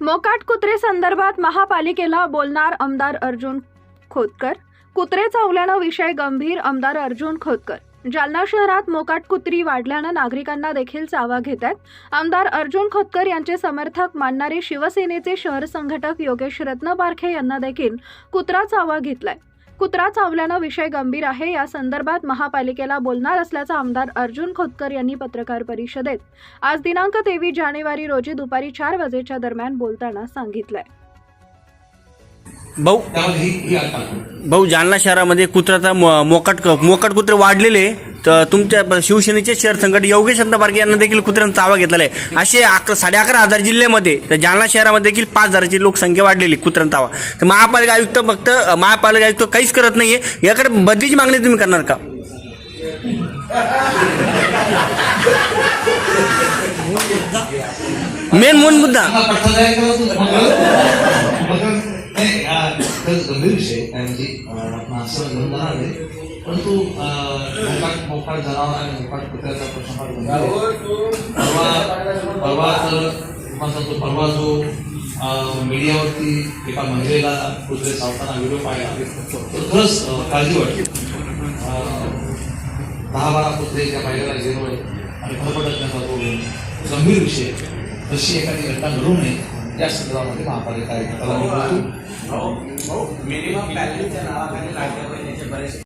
मोकाट कुत्रे संदर्भात महापालिकेला बोलणार आमदार अर्जुन खोतकर. कुत्रे चावल्यानं विषय गंभीर आमदार अर्जुन खोतकर. जालना शहरात मोकाट कुत्री वाढल्यानं नागरिकांना देखील चावा घेत आहेत आमदार अर्जुन खोतकर यांचे समर्थक मानणारे शिवसेनेचे शहर संघटक योगेश रत्नपारखे यांना देखील कुत्रा चावा घेतलाय. कुत्रा चावल्यानं विषय गंभीर आहे. या संदर्भात महापालिकेला बोलणार असल्याचं आमदार अर्जुन खोतकर यांनी पत्रकार परिषदेत आज दिनांक तेवीस जानेवारी रोजी दुपारी चार वाजेच्या दरम्यान बोलताना सांगितलंय. भाऊ भाऊ जालना शहरामध्ये कुत्र्याचा मो- मोकाट मोकाट कुत्रे वाढलेले. तर तुमच्या शिवसेनेचे शहर संघट योगेश पारखे यांना देखील कुत्र्यांचा चावा घेतलेला आहे. असे अकरा साडे अकरा हजार जिल्ह्यामध्ये तर जालना शहरामध्ये देखील पाच हजाराची लोकसंख्या वाढलेली कुत्र्यांचा चावा तर महापालिका आयुक्त फक्त महापालिका आयुक्त काहीच करत नाहीये. याकडे बदलीची मागणी तुम्ही करणार का? मेन मूल मुद्दा. हा पटकन नाही, गंभीर विषय आहे. कारण की अं, माणसं घेऊन जाणार नाही. परंतु अं, मोकाट मोकाट जनावर आणि मोकाट कुत्र्याचा प्रश्न फार परवा परवा तर तुम्हाला सांगतो परवा जो मीडियावरती एका महिलेला कुत्रे चावताना व्हिडिओ पाहिला तर खरंच काळजी वाटते दहा बारा कुत्रे त्या महिलेला गेलोय आणि फरफटत त्यांचा तो गंभीर विषय आहे. तशी एखादी घटना घडू नये या संदर्भामध्ये महापालिका आयुक्ताला मिनिमम व्हॅल्यूच्या नावाखाली लाडक्या बहिणीचे बरेच